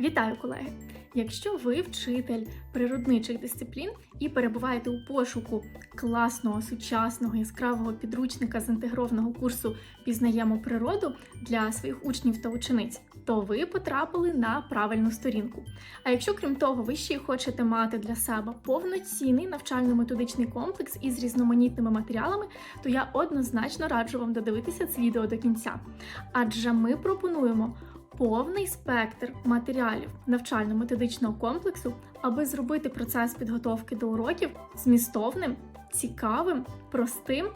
Вітаю, колеги! Якщо ви вчитель природничих дисциплін і перебуваєте у пошуку класного, сучасного, яскравого підручника з інтегрованого курсу Пізнаємо природу для своїх учнів та учениць, то ви потрапили на правильну сторінку. А якщо крім того, ви ще й хочете мати для себе повноцінний навчально-методичний комплекс із різноманітними матеріалами, то я однозначно раджу вам додивитися це відео до кінця. Адже ми пропонуємо повний спектр матеріалів навчально-методичного комплексу, аби зробити процес підготовки до уроків змістовним, цікавим, простим,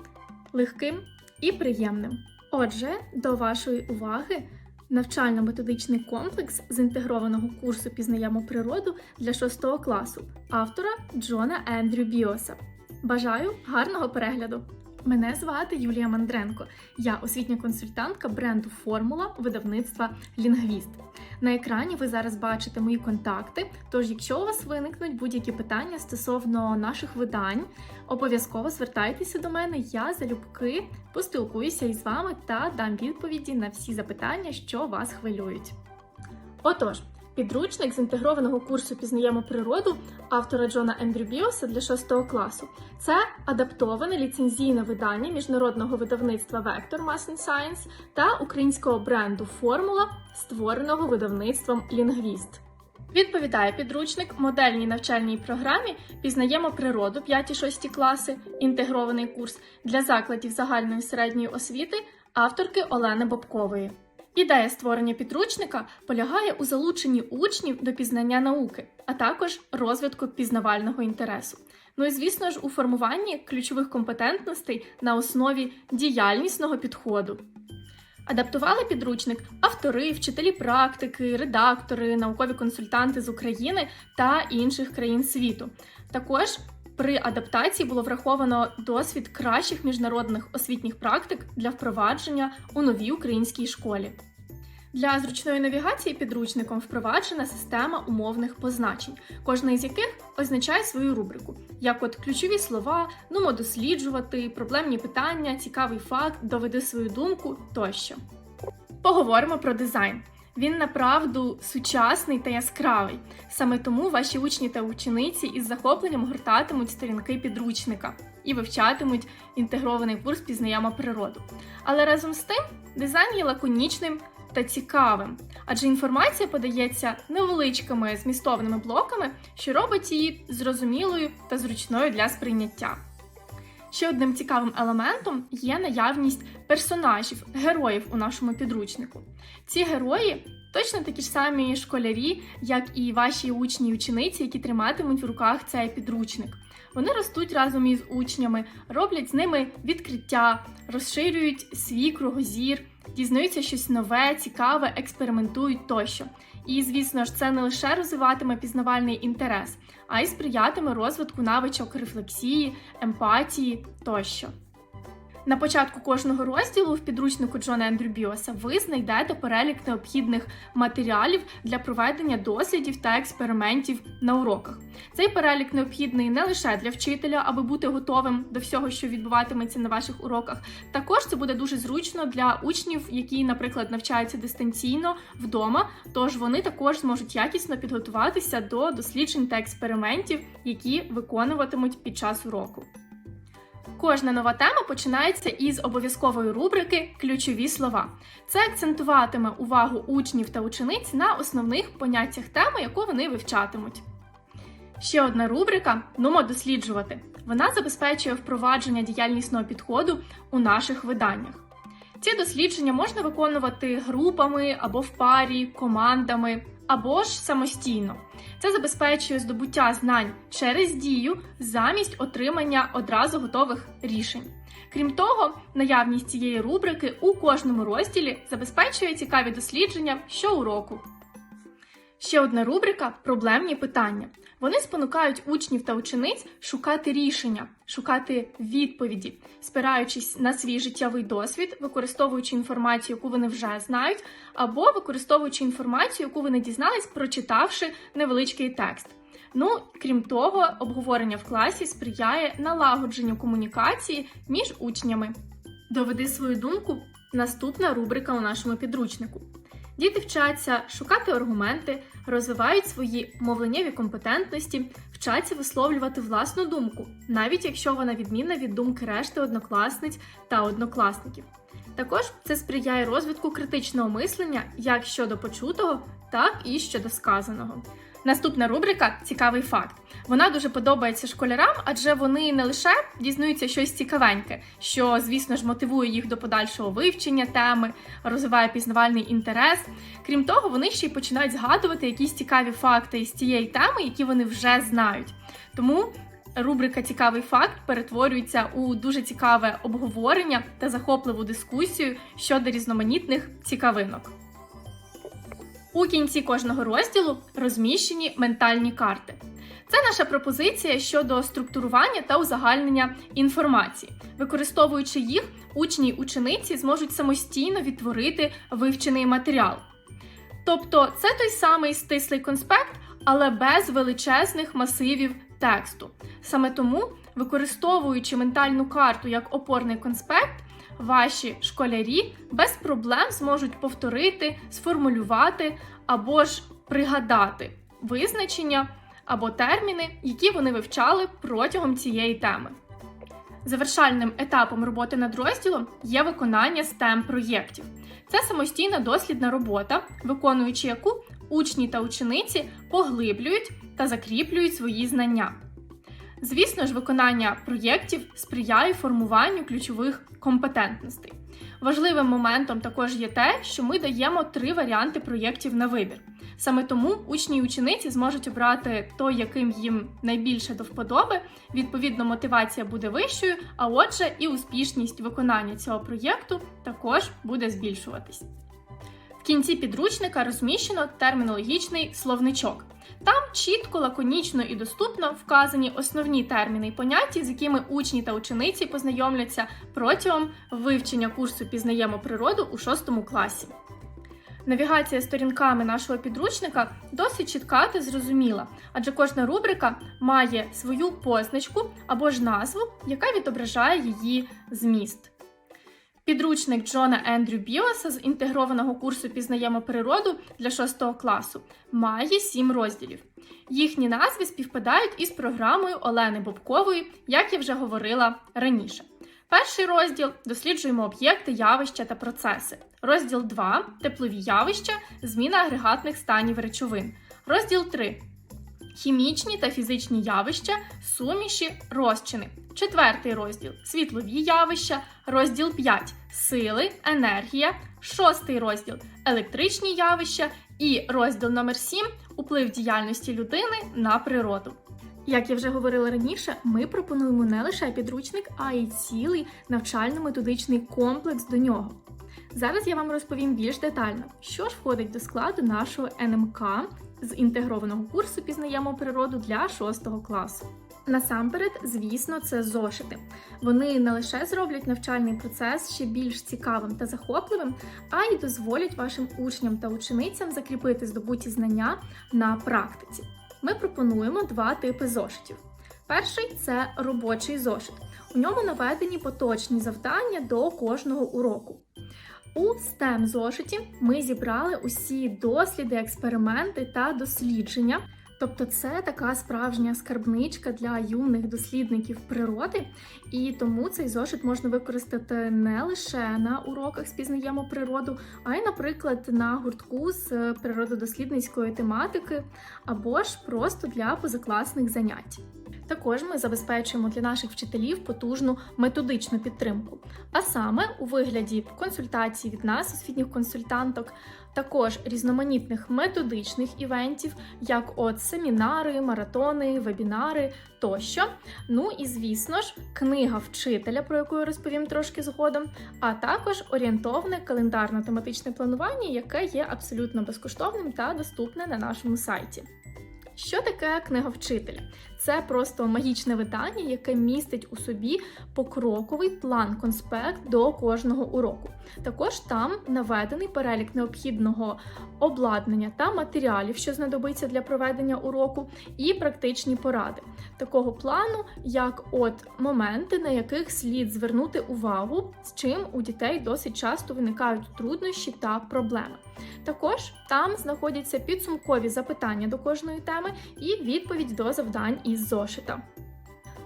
легким і приємним. Отже, до вашої уваги навчально-методичний комплекс з інтегрованого курсу Пізнаємо природу для 6 класу автора Джона Ендрю Біоса. Бажаю гарного перегляду! Мене звати Юлія Мандренко. Я освітня консультантка бренду Формула видавництва Лінгвіст. На екрані ви зараз бачите мої контакти. Тож, якщо у вас виникнуть будь-які питання стосовно наших видань, обов'язково звертайтеся до мене. Я залюбки поспілкуюся із вами та дам відповіді на всі запитання, що вас хвилюють. Отож. Підручник з інтегрованого курсу Пізнаємо природу автора Джона Ендрю Біоса для 6 класу. Це адаптоване ліцензійне видання міжнародного видавництва Vector Mass and Science та українського бренду Формула, створеного видавництвом Лінгвіст. Відповідає підручник модельній навчальній програмі Пізнаємо природу 5-6 класи, інтегрований курс для закладів загальної середньої освіти авторки Олени Бобкової. Ідея створення підручника полягає у залученні учнів до пізнання науки, а також розвитку пізнавального інтересу. Ну і звісно ж, у формуванні ключових компетентностей на основі діяльнісного підходу. Адаптували підручник автори, вчителі практики, редактори, наукові консультанти з України та інших країн світу. Також при адаптації було враховано досвід кращих міжнародних освітніх практик для впровадження у новій українській школі. Для зручної навігації підручником впроваджена система умовних позначень, кожна із яких означає свою рубрику, як от ключові слова, нумо досліджувати, проблемні питання, цікавий факт, доведи свою думку тощо. Поговоримо про дизайн. Він направду сучасний та яскравий. Саме тому ваші учні та учениці із захопленням гортатимуть сторінки підручника і вивчатимуть інтегрований курс пізнаємо природу. Але разом з тим дизайн є лаконічним та цікавим, адже інформація подається невеличкими змістовними блоками, що робить її зрозумілою та зручною для сприйняття. Ще одним цікавим елементом є наявність персонажів, героїв у нашому підручнику. Ці герої точно такі ж самі школярі, як і ваші учні і учениці, які триматимуть в руках цей підручник. Вони ростуть разом із учнями, роблять з ними відкриття, розширюють свій кругозір, дізнаються щось нове, цікаве, експериментують тощо. І, звісно ж, це не лише розвиватиме пізнавальний інтерес, а й сприятиме розвитку навичок рефлексії, емпатії тощо. На початку кожного розділу в підручнику Джона Ендрю Біоса ви знайдете перелік необхідних матеріалів для проведення дослідів та експериментів на уроках. Цей перелік необхідний не лише для вчителя, аби бути готовим до всього, що відбуватиметься на ваших уроках. Також це буде дуже зручно для учнів, які, наприклад, навчаються дистанційно вдома. Тож вони також зможуть якісно підготуватися до досліджень та експериментів, які виконуватимуть під час уроку. Кожна нова тема починається із обов'язкової рубрики Ключові слова. Це акцентуватиме увагу учнів та учениць на основних поняттях теми, яку вони вивчатимуть. Ще одна рубрика Нумо досліджувати. Вона забезпечує впровадження діяльнісного підходу у наших виданнях. Ці дослідження можна виконувати групами або в парі, командами, або ж самостійно. Це забезпечує здобуття знань через дію замість отримання одразу готових рішень. Крім того, наявність цієї рубрики у кожному розділі забезпечує цікаві дослідження щоуроку. Ще одна рубрика проблемні питання. Вони спонукають учнів та учениць шукати рішення, шукати відповіді, спираючись на свій життєвий досвід, використовуючи інформацію, яку вони вже знають, або використовуючи інформацію, яку вони дізнались, прочитавши невеличкий текст. Ну, крім того, обговорення в класі сприяє налагодженню комунікації між учнями. Доведи свою думку. Наступна рубрика у нашому підручнику. Діти вчаться шукати аргументи, розвивають свої мовленнєві компетентності, вчаться висловлювати власну думку, навіть якщо вона відмінна від думки решти однокласниць та однокласників. Також це сприяє розвитку критичного мислення як щодо почутого, так і щодо сказаного. Наступна рубрика цікавий факт. Вона дуже подобається школярам, адже вони не лише дізнаються щось цікавеньке, що, звісно ж, мотивує їх до подальшого вивчення теми, розвиває пізнавальний інтерес. Крім того, вони ще й починають згадувати якісь цікаві факти із цієї теми, які вони вже знають. Тому рубрика Цікавий факт перетворюється у дуже цікаве обговорення та захопливу дискусію щодо різноманітних цікавинок. У кінці кожного розділу розміщені ментальні карти. Це наша пропозиція щодо структурування та узагальнення інформації. Використовуючи їх, учні й учениці зможуть самостійно відтворити вивчений матеріал. Тобто це той самий стислий конспект, але без величезних масивів тексту. Саме тому, використовуючи ментальну карту як опорний конспект, ваші школярі без проблем зможуть повторити, сформулювати або ж пригадати визначення або терміни, які вони вивчали протягом цієї теми. Завершальним етапом роботи над розділом є виконання STEM проєктів. Це самостійна дослідна робота, виконуючи яку учні та учениці поглиблюють та закріплюють свої знання. Звісно ж, виконання проєктів сприяє формуванню ключових компетентностей. Важливим моментом також є те, що ми даємо три варіанти проєктів на вибір. Саме тому учні і учениці зможуть обрати той, яким їм найбільше до вподоби. Відповідно, мотивація буде вищою, а отже, і успішність виконання цього проєкту також буде збільшуватись. В кінці підручника розміщено термінологічний словничок. Там чітко, лаконічно і доступно вказані основні терміни і поняття, з якими учні та учениці познайомляться протягом вивчення курсу Пізнаємо природу у 6 класі. Навігація сторінками нашого підручника досить чітка та зрозуміла, адже кожна рубрика має свою позначку або ж назву, яка відображає її зміст. Підручник Джона Ендрю Біоса з інтегрованого курсу Пізнаємо природу для 6 класу має 7 розділів. Їхні назви співпадають із програмою Олени Бобкової, як я вже говорила раніше. Перший розділ досліджуємо об'єкти, явища та процеси. Розділ 2 теплові явища, зміна агрегатних станів речовин. Розділ 3 хімічні та фізичні явища, суміші, розчини. Четвертий розділ світлові явища, розділ 5 сили, енергія, шостий розділ електричні явища і розділ номер 7 уплив діяльності людини на природу. Як я вже говорила раніше, ми пропонуємо не лише підручник, а й цілий навчально-методичний комплекс до нього. Зараз я вам розповім більш детально, що ж входить до складу нашого НМК з інтегрованого курсу Пізнаємо природу для 6 класу. Насамперед, звісно, це зошити. Вони не лише зроблять навчальний процес ще більш цікавим та захопливим, а й дозволять вашим учням та ученицям закріпити здобуті знання на практиці. Ми пропонуємо два типи зошитів. Перший це робочий зошит. У ньому наведені поточні завдання до кожного уроку. У STEM зошиті ми зібрали усі досліди, експерименти та дослідження. Тобто це така справжня скарбничка для юних дослідників природи, і тому цей зошит можна використати не лише на уроках спізнаємо природу, а й, наприклад, на гуртку з природодослідницької тематики, або ж просто для позакласних занять. Також ми забезпечуємо для наших вчителів потужну методичну підтримку, а саме у вигляді консультацій від нас, освітніх консультанток, також різноманітних методичних івентів, як от семінари, маратони, вебінари тощо. Ну і звісно ж, книга вчителя, про яку я розповім трошки згодом, а також орієнтовне календарно-тематичне планування, яке є абсолютно безкоштовним та доступне на нашому сайті. Що таке книга вчителя? Це просто магічне видання, яке містить у собі покроковий план конспект до кожного уроку. Також там наведений перелік необхідного обладнання та матеріалів, що знадобиться для проведення уроку, і практичні поради такого плану, як от моменти, на яких слід звернути увагу, з чим у дітей досить часто виникають труднощі та проблеми. Також там знаходяться підсумкові запитання до кожної теми і відповідь до завдань із зошита.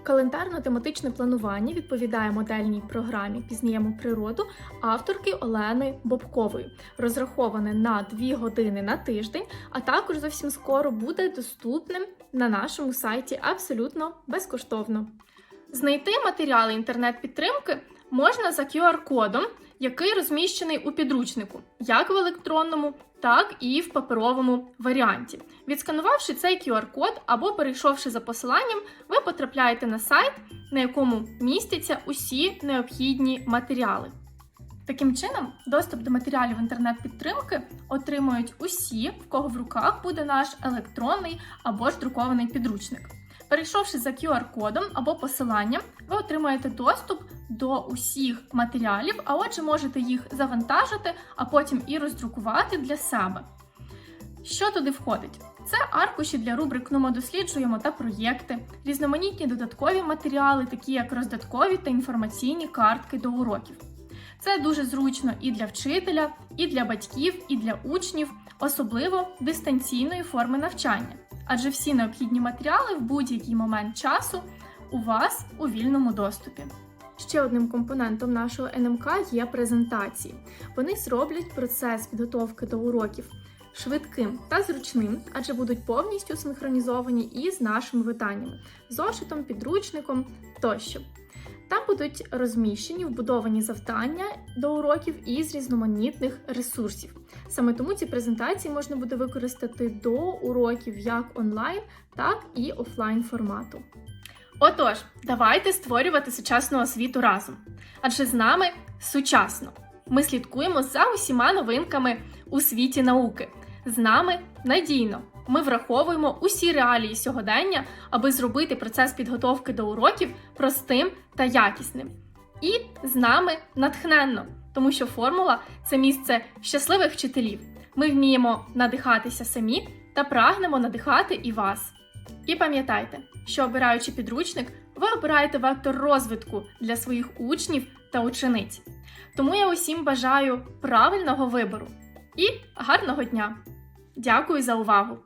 Календарно-тематичне планування відповідає модельній програмі Пізніємо природу авторки Олени Бобкової, розраховане на 2 години на тиждень, а також зовсім скоро буде доступним на нашому сайті абсолютно безкоштовно. Знайти матеріали інтернет-підтримки можна за QR-кодом, який розміщений у підручнику, як в електронному, так і в паперовому варіанті. Відсканувавши цей QR-код або перейшовши за посиланням, ви потрапляєте на сайт, на якому містяться усі необхідні матеріали. Таким чином, доступ до матеріалів інтернет-підтримки отримують усі, в кого в руках буде наш електронний або ж друкований підручник. Перейшовши за QR-кодом або посиланням, ви отримаєте доступ до усіх матеріалів, а отже, можете їх завантажити, а потім і роздрукувати для себе. Що туди входить? Це аркуші для рубрик «Ну, ми досліджуємо та проєкти, різноманітні додаткові матеріали, такі як роздаткові та інформаційні картки до уроків. Це дуже зручно і для вчителя, і для батьків, і для учнів, особливо дистанційної форми навчання. Адже всі необхідні матеріали в будь-який момент часу у вас у вільному доступі. Ще одним компонентом нашого НМК є презентації. Вони зроблять процес підготовки до уроків швидким та зручним, адже будуть повністю синхронізовані із нашими виданнями, зошитом, підручником тощо. Там будуть розміщені вбудовані завдання до уроків із різноманітних ресурсів. Саме тому ці презентації можна буде використати до уроків як онлайн, так і офлайн формату. Отож, давайте створювати сучасну освіту разом. Адже з нами сучасно. Ми слідкуємо за усіма новинками у світі науки. З нами надійно. Ми враховуємо усі реалії сьогодення, аби зробити процес підготовки до уроків простим та якісним. І з нами натхненно, тому що формула це місце щасливих вчителів. Ми вміємо надихатися самі та прагнемо надихати і вас. І пам'ятайте, що обираючи підручник, ви обираєте вектор розвитку для своїх учнів та учениць. Тому я усім бажаю правильного вибору і гарного дня! Дякую за увагу!